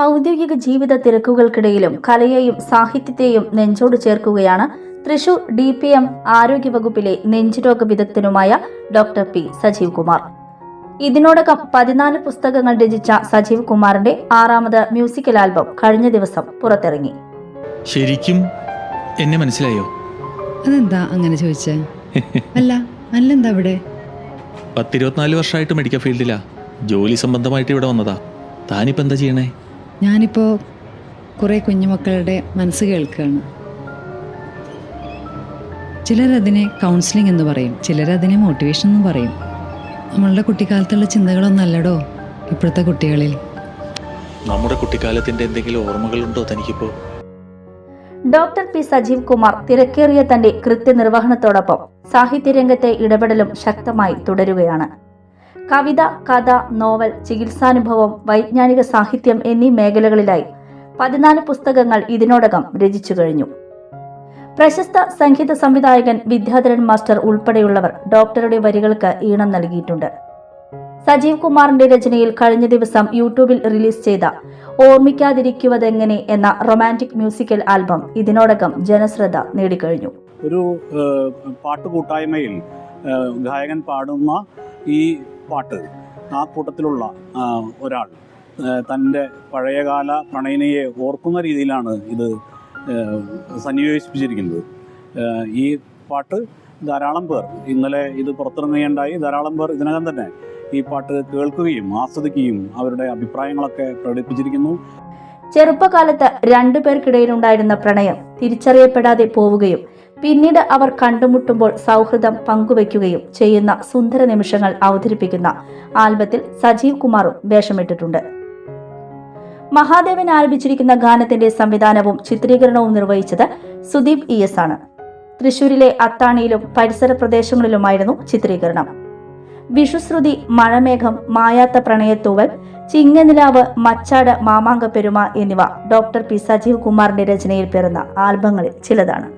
ഔദ്യോഗിക ജീവിത തിരക്കുകൾക്കിടയിലും കലയെയും സാഹിത്യത്തെയും നെഞ്ചോട് ചേർക്കുകയാണ് തൃശൂർ ഡി പി എം ആരോഗ്യവകുപ്പിലെ നെഞ്ചുരോഗ വിദഗ്ധനുമായ ഡോക്ടർ പി സജീവ് കുമാർ ഇതിനോടകം പതിനാല് പുസ്തകങ്ങൾ രചിച്ച സജീവ് കുമാറിന്റെ ആറാമത് മ്യൂസിക്കൽ ആൽബം കഴിഞ്ഞ ദിവസം പുറത്തിറങ്ങി. ശരിക്കും എന്നെ മനസ്സിലായോ? അതെന്താ അങ്ങനെ ചോദിച്ചേ? അല്ല അല്ലെന്താ ഇവിടെ പത്തിരുപത്തിനാല് വർഷമായിട്ട് മെഡിക്കൽ ഫീൽഡിലാ. ജോലി സംബന്ധമായിട്ട് ഇവിടെ വന്നതാ. താനിപ്പോ എന്താ ചെയ്യണേ? ഞാനിപ്പോ കുറേ കുഞ്ഞുമക്കളുടെ മനസ്സ് കേൾക്കുകയാണ്. ചിലരതിനെ കൗൺസിലിംഗ് എന്ന് പറയും ചിലരതിനെ മോട്ടിവേഷൻ എന്ന് പറയും. നമ്മളുടെ കുട്ടിക്കാലത്തുള്ള ചിന്തകളൊന്നല്ലടോ ഇപ്പോഴത്തെ കുട്ടികളിൽ? നമ്മുടെ കുട്ടിക്കാലത്തിന്റെ എന്തെങ്കിലും ഓർമ്മകളുണ്ടോ തനിക്കിപ്പോ? ഡോക്ടർ പി സജീവ് കുമാർ തിരക്കേറിയ തന്റെ കൃത്യനിർവഹണത്തോടൊപ്പം സാഹിത്യരംഗത്തെ ഇടപെടലും ശക്തമായി തുടരുകയാണ്. കവിത കഥ നോവൽ ചികിത്സാനുഭവം വൈജ്ഞാനിക സാഹിത്യം എന്നീ മേഖലകളിലായി പതിനാല് പുസ്തകങ്ങൾ ഇതിനോടകം രചിച്ചു കഴിഞ്ഞു. പ്രശസ്ത സംഗീത സംവിധായകൻ വിദ്യാധരൻ മാസ്റ്റർ ഉൾപ്പെടെയുള്ളവർ ഡോക്ടറുടെ വരികൾക്ക് ഈണം നൽകിയിട്ടുണ്ട്. സജീവ് കുമാറിന്റെ രചനയിൽ കഴിഞ്ഞ ദിവസം യൂട്യൂബിൽ റിലീസ് ചെയ്ത ഓർമ്മിക്കാതിരിക്കുവതെങ്ങനെ എന്ന റൊമാന്റിക് മ്യൂസിക്കൽ ആൽബം ഇതിനോടകം ജനശ്രദ്ധ നേടിക്കഴിഞ്ഞു. ഒരു പാട്ടുകൂട്ടായ്മയിൽ പാട്ട് കൂട്ടായ്മയിൽ ഗായകൻ പാടുന്ന ഈ പാട്ട് ആ കൂട്ടത്തിലുള്ള ഒരാൾ തന്റെ പഴയകാല പ്രണയിനിയെ ഓർക്കുന്ന രീതിയിലാണ് ഇത് സന്നിവേശിപ്പിച്ചിരിക്കുന്നത്. ഈ പാട്ട് ധാരാളം പേർ ഇന്നലെ ഇത് പുറത്തിറങ്ങുകയുണ്ടായി. ധാരാളം പേർ ഇതിനകം തന്നെ ഈ പാട്ട് കേൾക്കുകയും ആസ്വദിക്കുകയും അവരുടെ അഭിപ്രായങ്ങളൊക്കെ പ്രകടിപ്പിച്ചിരിക്കുന്നു. ചെറുപ്പകാലത്ത് രണ്ടുപേർക്കിടയിലുണ്ടായിരുന്ന പ്രണയം തിരിച്ചറിയപ്പെടാതെ പോവുകയും പിന്നീട് അവർ കണ്ടുമുട്ടുമ്പോൾ സൗഹൃദം പങ്കുവയ്ക്കുകയും ചെയ്യുന്ന സുന്ദര നിമിഷങ്ങൾ അവതരിപ്പിക്കുന്ന ആൽബത്തിൽ സജീവ് കുമാറും വേഷമിട്ടിട്ടുണ്ട്. മഹാദേവൻ ആരംഭിച്ചിരിക്കുന്ന ഗാനത്തിന്റെ സംവിധാനവും ചിത്രീകരണവും നിർവഹിച്ചത് സുദീപ് ഇ എസ് ആണ്. തൃശൂരിലെ അത്താണിയിലും പരിസര പ്രദേശങ്ങളിലുമായിരുന്നു ചിത്രീകരണം. വിഷുശ്രുതി മഴമേഘം മായാത്ത പ്രണയത്തൂവൽ ചിങ്ങനിലാവ് മച്ചാട് മാമാങ്ക പെരുമ എന്നിവ ഡോക്ടർ പി സജീവ് കുമാറിന്റെ രചനയിൽ പിറന്ന ആൽബങ്ങളിൽ ചിലതാണ്.